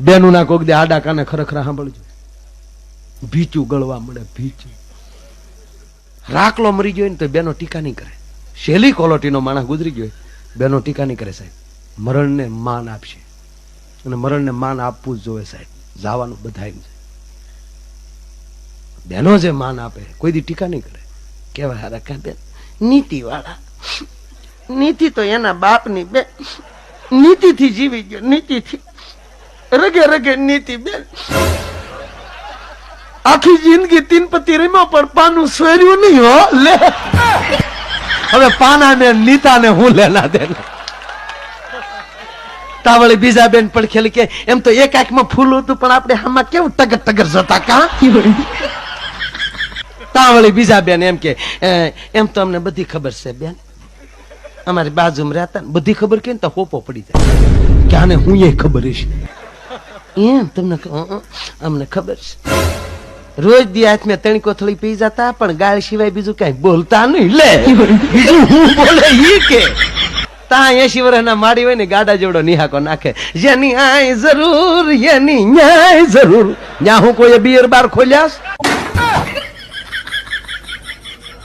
બેનું ના કોક દે આડા કાને ખરેખર સાંભળજો. ભીચું ગળવા મળે, ભીચું. રાખલો મરી ગયો ને તો બેનો ટીકા નહીં કરે. શેલી ક્વોલિટીનો માણસ ગુજરી ગયો બેનો ટીકા નહીં કરે સાહેબ. મરણને માન આપશે. અને મરણને માન આપવું જ જોવે સાહેબ. જવાનું એમ છે. બેનો જે માન આપે, કોઈ દી ટીકા નહીં કરે. કેવાય હારા ક્યાં બેન? નીતિ વાળા નીતિ તો એના બાપની બે નીતિથી જીવી ગયો, નીતિથી. રગે રગે નીતિ બેન. આખી જિંદગી તીન પતિ રમ્યો પણ પાનું સોર્યું નહીં હો, લે. હવે પાના ને નીતા ને હું લેના દેના તાવળી બીજા બેન પણ ખેલી કે, એમ તો એક આંખમાં ફૂલ હતું, પણ આપણે આમાં કેવું ટગર ટગર જતા કા? તાવળી બીજા બેન એમ કે એમ તો અમને બધી ખબર છે બેન. અમારી બાજુમાં રહેતા બધી ખબર કે ને તો હોપો પડી જાય. કે આને હું એ ખબર છે એમ તમને અમને ખબર છે. રોજ દી હાથમાં ત્રણ કોથળી પી જતા, પણ ગાળ સિવાય બીજું કઈ બોલતા નહીં. લે, બીજું હું બોલે ઈ કે? તા એસી વર્ષના માડી હોય ને ગાડા જેવડો નિહાકો નાખે. જેની આય જરૂર, એની ન્યાય જરૂર. ન્યા હું કોઈ બિયર બાર ખોલ્યાસ